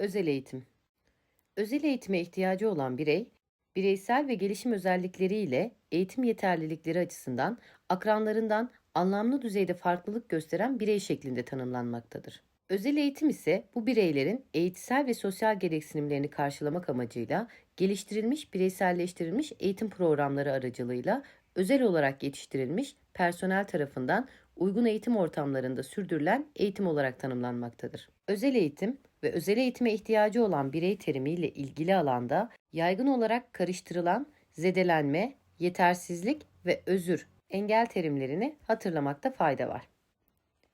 Özel eğitim. Özel eğitime ihtiyacı olan birey, bireysel ve gelişim özellikleriyle eğitim yeterlilikleri açısından akranlarından anlamlı düzeyde farklılık gösteren birey şeklinde tanımlanmaktadır. Özel eğitim ise bu bireylerin eğitsel ve sosyal gereksinimlerini karşılamak amacıyla geliştirilmiş bireyselleştirilmiş eğitim programları aracılığıyla özel olarak yetiştirilmiş personel tarafından uygun eğitim ortamlarında sürdürülen eğitim olarak tanımlanmaktadır. Özel eğitim ve özel eğitime ihtiyacı olan birey terimiyle ilgili alanda yaygın olarak karıştırılan zedelenme, yetersizlik ve özür engel terimlerini hatırlamakta fayda var.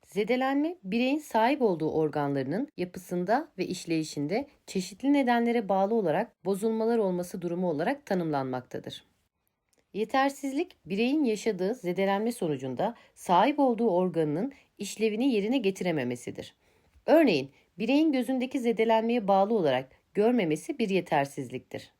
Zedelenme, bireyin sahip olduğu organlarının yapısında ve işleyişinde çeşitli nedenlere bağlı olarak bozulmalar olması durumu olarak tanımlanmaktadır. Yetersizlik, bireyin yaşadığı zedelenme sonucunda sahip olduğu organının işlevini yerine getirememesidir. Örneğin, bireyin gözündeki zedelenmeye bağlı olarak görmemesi bir yetersizliktir.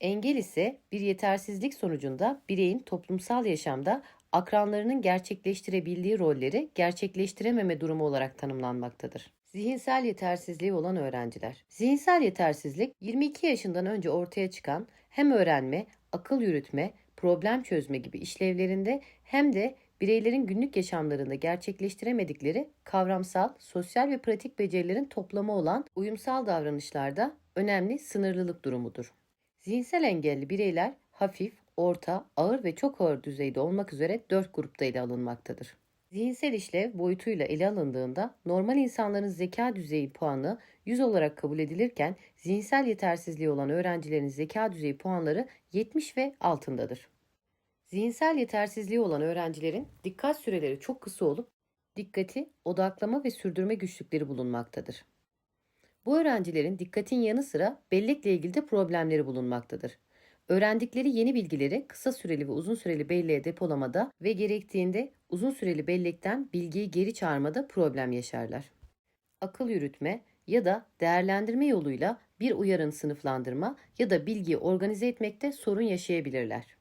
Engel ise bir yetersizlik sonucunda bireyin toplumsal yaşamda akranlarının gerçekleştirebildiği rolleri gerçekleştirememe durumu olarak tanımlanmaktadır. Zihinsel yetersizliği olan öğrenciler. Zihinsel yetersizlik 22 yaşından önce ortaya çıkan hem öğrenme, akıl yürütme, problem çözme gibi işlevlerinde hem de bireylerin günlük yaşamlarında gerçekleştiremedikleri kavramsal, sosyal ve pratik becerilerin toplamı olan uyumsal davranışlarda önemli sınırlılık durumudur. Zihinsel engelli bireyler hafif, orta, ağır ve çok ağır düzeyde olmak üzere dört grupta ele alınmaktadır. Zihinsel işlev boyutuyla ele alındığında normal insanların zeka düzeyi puanı 100 olarak kabul edilirken zihinsel yetersizliği olan öğrencilerin zeka düzeyi puanları 70 ve altındadır. Zihinsel yetersizliği olan öğrencilerin dikkat süreleri çok kısa olup dikkati, odaklama ve sürdürme güçlükleri bulunmaktadır. Bu öğrencilerin dikkatin yanı sıra bellekle ilgili de problemleri bulunmaktadır. Öğrendikleri yeni bilgileri kısa süreli ve uzun süreli belleğe depolamada ve gerektiğinde uzun süreli bellekten bilgiyi geri çağırmada problem yaşarlar. Akıl yürütme ya da değerlendirme yoluyla bir uyarın sınıflandırma ya da bilgiyi organize etmekte sorun yaşayabilirler.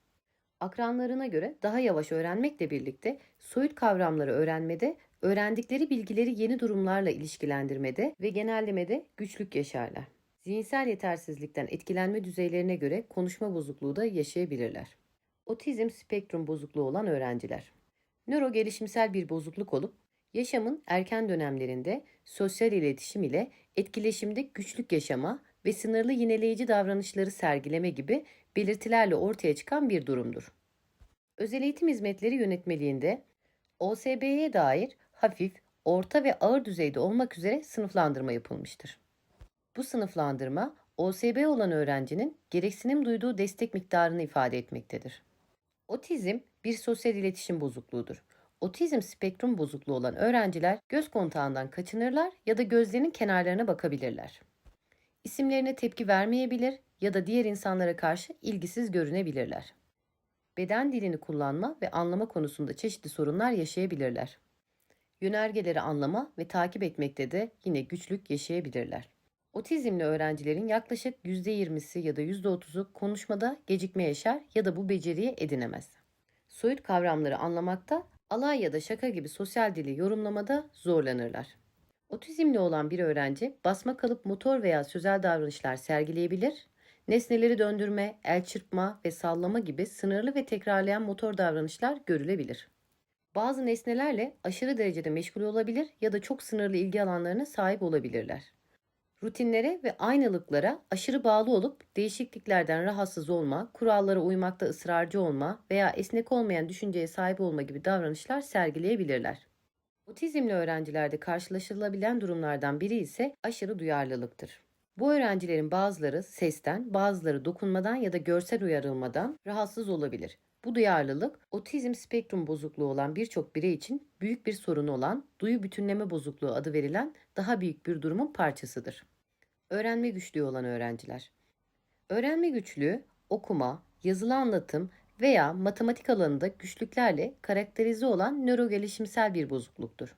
Akranlarına göre daha yavaş öğrenmekle birlikte soyut kavramları öğrenmede, öğrendikleri bilgileri yeni durumlarla ilişkilendirmede ve genellemede güçlük yaşarlar. Zihinsel yetersizlikten etkilenme düzeylerine göre konuşma bozukluğu da yaşayabilirler. Otizm spektrum bozukluğu olan öğrenciler. Nöro gelişimsel bir bozukluk olup yaşamın erken dönemlerinde sosyal iletişim ile etkileşimde güçlük yaşama ve sınırlı yineleyici davranışları sergileme gibi belirtilerle ortaya çıkan bir durumdur. Özel eğitim hizmetleri yönetmeliğinde OSB'ye dair hafif, orta ve ağır düzeyde olmak üzere sınıflandırma yapılmıştır. Bu sınıflandırma OSB olan öğrencinin gereksinim duyduğu destek miktarını ifade etmektedir. Otizm bir sosyal iletişim bozukluğudur. Otizm spektrum bozukluğu olan öğrenciler göz kontağından kaçınırlar ya da gözlerinin kenarlarına bakabilirler. İsimlerine tepki vermeyebilir ya da diğer insanlara karşı ilgisiz görünebilirler. Beden dilini kullanma ve anlama konusunda çeşitli sorunlar yaşayabilirler. Yönergeleri anlama ve takip etmekte de yine güçlük yaşayabilirler. Otizmli öğrencilerin yaklaşık %20'si ya da %30'u konuşmada gecikme yaşar ya da bu beceriyi edinemez. Soyut kavramları anlamakta, alay ya da şaka gibi sosyal dili yorumlamada zorlanırlar. Otizmli olan bir öğrenci basma kalıp motor veya sözel davranışlar sergileyebilir, nesneleri döndürme, el çırpma ve sallama gibi sınırlı ve tekrarlayan motor davranışlar görülebilir. Bazı nesnelerle aşırı derecede meşgul olabilir ya da çok sınırlı ilgi alanlarına sahip olabilirler. Rutinlere ve aynalıklara aşırı bağlı olup değişikliklerden rahatsız olma, kurallara uymakta ısrarcı olma veya esnek olmayan düşünceye sahip olma gibi davranışlar sergileyebilirler. Otizmli öğrencilerde karşılaşılabilen durumlardan biri ise aşırı duyarlılıktır. Bu öğrencilerin bazıları sesten, bazıları dokunmadan ya da görsel uyarılmadan rahatsız olabilir. Bu duyarlılık, otizm spektrum bozukluğu olan birçok birey için büyük bir sorun olan duyu bütünleme bozukluğu adı verilen daha büyük bir durumun parçasıdır. Öğrenme güçlüğü olan öğrenciler. Öğrenme güçlüğü, okuma, yazılı anlatım veya matematik alanında güçlüklerle karakterize olan nöro gelişimsel bir bozukluktur.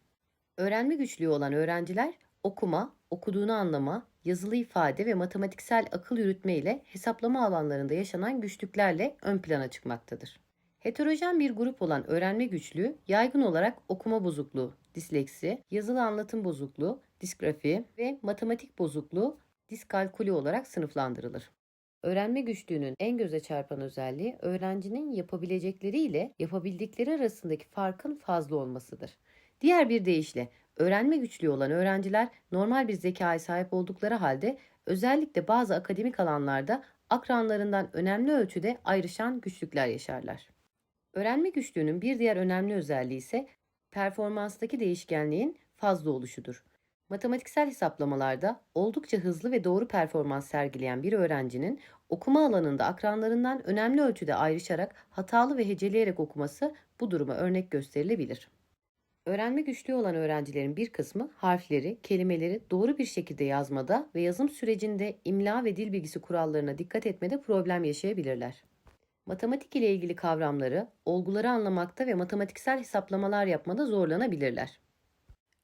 Öğrenme güçlüğü olan öğrenciler okuma, okuduğunu anlama, yazılı ifade ve matematiksel akıl yürütme ile hesaplama alanlarında yaşanan güçlüklerle ön plana çıkmaktadır. Heterojen bir grup olan öğrenme güçlüğü yaygın olarak okuma bozukluğu, disleksi, yazılı anlatım bozukluğu, disgrafi ve matematik bozukluğu diskalkülü olarak sınıflandırılır. Öğrenme güçlüğünün en göze çarpan özelliği öğrencinin yapabilecekleri ile yapabildikleri arasındaki farkın fazla olmasıdır. Diğer bir deyişle öğrenme güçlüğü olan öğrenciler normal bir zekaya sahip oldukları halde özellikle bazı akademik alanlarda akranlarından önemli ölçüde ayrışan güçlükler yaşarlar. Öğrenme güçlüğünün bir diğer önemli özelliği ise performanstaki değişkenliğin fazla oluşudur. Matematiksel hesaplamalarda oldukça hızlı ve doğru performans sergileyen bir öğrencinin okuma alanında akranlarından önemli ölçüde ayrışarak hatalı ve heceleyerek okuması bu duruma örnek gösterilebilir. Öğrenme güçlüğü olan öğrencilerin bir kısmı harfleri, kelimeleri doğru bir şekilde yazmada ve yazım sürecinde imla ve dil bilgisi kurallarına dikkat etmede problem yaşayabilirler. Matematik ile ilgili kavramları, olguları anlamakta ve matematiksel hesaplamalar yapmada zorlanabilirler.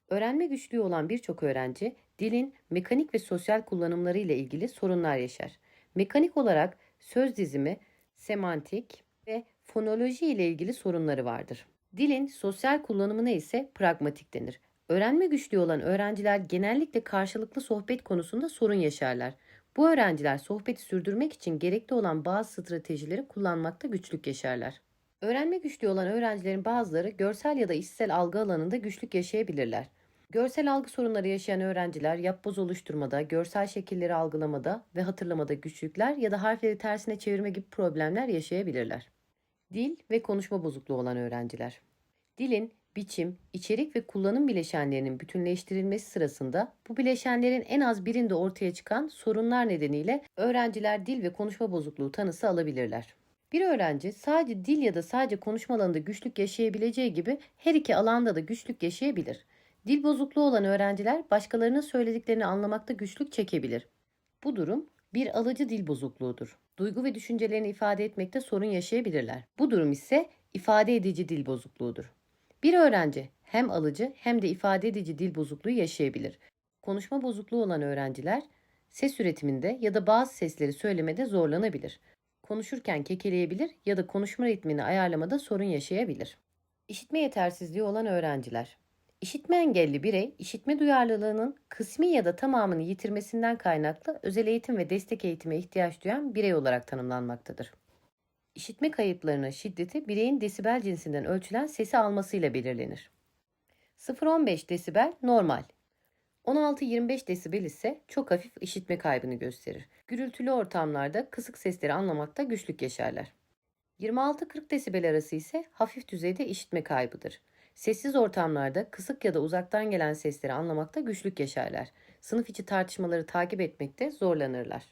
Öğrenme güçlüğü olan birçok öğrenci dilin mekanik ve sosyal kullanımları ile ilgili sorunlar yaşar. Mekanik olarak söz dizimi, semantik ve fonoloji ile ilgili sorunları vardır. Dilin sosyal kullanımına ise pragmatik denir. Öğrenme güçlüğü olan öğrenciler genellikle karşılıklı sohbet konusunda sorun yaşarlar. Bu öğrenciler sohbeti sürdürmek için gerekli olan bazı stratejileri kullanmakta güçlük yaşarlar. Öğrenme güçlüğü olan öğrencilerin bazıları görsel ya da işitsel algı alanında güçlük yaşayabilirler. Görsel algı sorunları yaşayan öğrenciler yapboz oluşturmada, görsel şekilleri algılamada ve hatırlamada güçlükler ya da harfleri tersine çevirme gibi problemler yaşayabilirler. Dil ve konuşma bozukluğu olan öğrenciler. Dilin biçim, içerik ve kullanım bileşenlerinin bütünleştirilmesi sırasında bu bileşenlerin en az birinde ortaya çıkan sorunlar nedeniyle öğrenciler dil ve konuşma bozukluğu tanısı alabilirler. Bir öğrenci sadece dil ya da sadece konuşma alanında güçlük yaşayabileceği gibi her iki alanda da güçlük yaşayabilir. Dil bozukluğu olan öğrenciler başkalarının söylediklerini anlamakta güçlük çekebilir. Bu durum bir alıcı dil bozukluğudur. Duygu ve düşüncelerini ifade etmekte sorun yaşayabilirler. Bu durum ise ifade edici dil bozukluğudur. Bir öğrenci hem alıcı hem de ifade edici dil bozukluğu yaşayabilir. Konuşma bozukluğu olan öğrenciler ses üretiminde ya da bazı sesleri söylemede zorlanabilir. Konuşurken kekeleyebilir ya da konuşma ritmini ayarlamada sorun yaşayabilir. İşitme yetersizliği olan öğrenciler İşitme engelli birey, işitme duyarlılığının kısmi ya da tamamını yitirmesinden kaynaklı özel eğitim ve destek eğitime ihtiyaç duyan birey olarak tanımlanmaktadır. İşitme kayıplarının şiddeti bireyin desibel cinsinden ölçülen sesi almasıyla belirlenir. 0-15 desibel normal. 16-25 desibel ise çok hafif işitme kaybını gösterir. Gürültülü ortamlarda kısık sesleri anlamakta güçlük yaşarlar. 26-40 desibel arası ise hafif düzeyde işitme kaybıdır. Sessiz ortamlarda kısık ya da uzaktan gelen sesleri anlamakta güçlük yaşarlar. Sınıf içi tartışmaları takip etmekte zorlanırlar.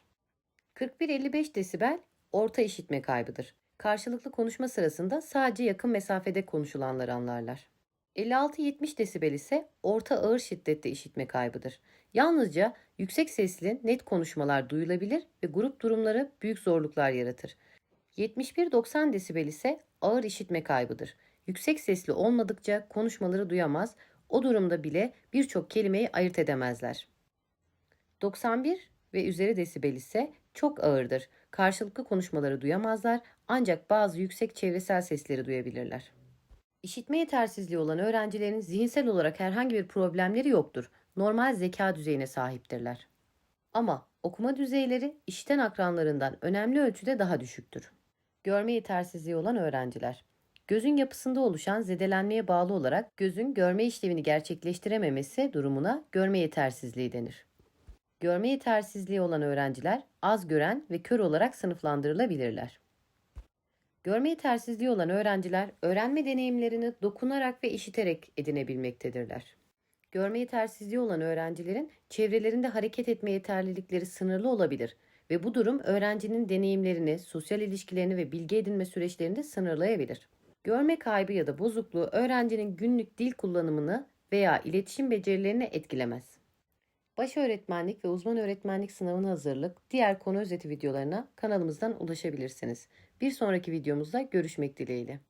41-55 desibel orta işitme kaybıdır. Karşılıklı konuşma sırasında sadece yakın mesafede konuşulanları anlarlar. 56-70 desibel ise orta ağır şiddette işitme kaybıdır. Yalnızca yüksek sesli net konuşmalar duyulabilir ve grup durumları büyük zorluklar yaratır. 71-90 desibel ise ağır işitme kaybıdır. Yüksek sesli olmadıkça konuşmaları duyamaz, o durumda bile birçok kelimeyi ayırt edemezler. 91 ve üzeri desibel ise çok ağırdır. Karşılıklı konuşmaları duyamazlar ancak bazı yüksek çevresel sesleri duyabilirler. İşitme yetersizliği olan öğrencilerin zihinsel olarak herhangi bir problemleri yoktur. Normal zeka düzeyine sahiptirler. Ama okuma düzeyleri işiten akranlarından önemli ölçüde daha düşüktür. Görme yetersizliği olan öğrenciler Gözün yapısında oluşan zedelenmeye bağlı olarak gözün görme işlevini gerçekleştirememesi durumuna görme yetersizliği denir. Görme yetersizliği olan öğrenciler az gören ve kör olarak sınıflandırılabilirler. Görme yetersizliği olan öğrenciler öğrenme deneyimlerini dokunarak ve işiterek edinebilmektedirler. Görme yetersizliği olan öğrencilerin çevrelerinde hareket etme yeterlilikleri sınırlı olabilir ve bu durum öğrencinin deneyimlerini, sosyal ilişkilerini ve bilgi edinme süreçlerini sınırlayabilir. Görme kaybı ya da bozukluğu öğrencinin günlük dil kullanımını veya iletişim becerilerini etkilemez. Baş öğretmenlik ve uzman öğretmenlik sınavına hazırlık, diğer konu özeti videolarına kanalımızdan ulaşabilirsiniz. Bir sonraki videomuzda görüşmek dileğiyle.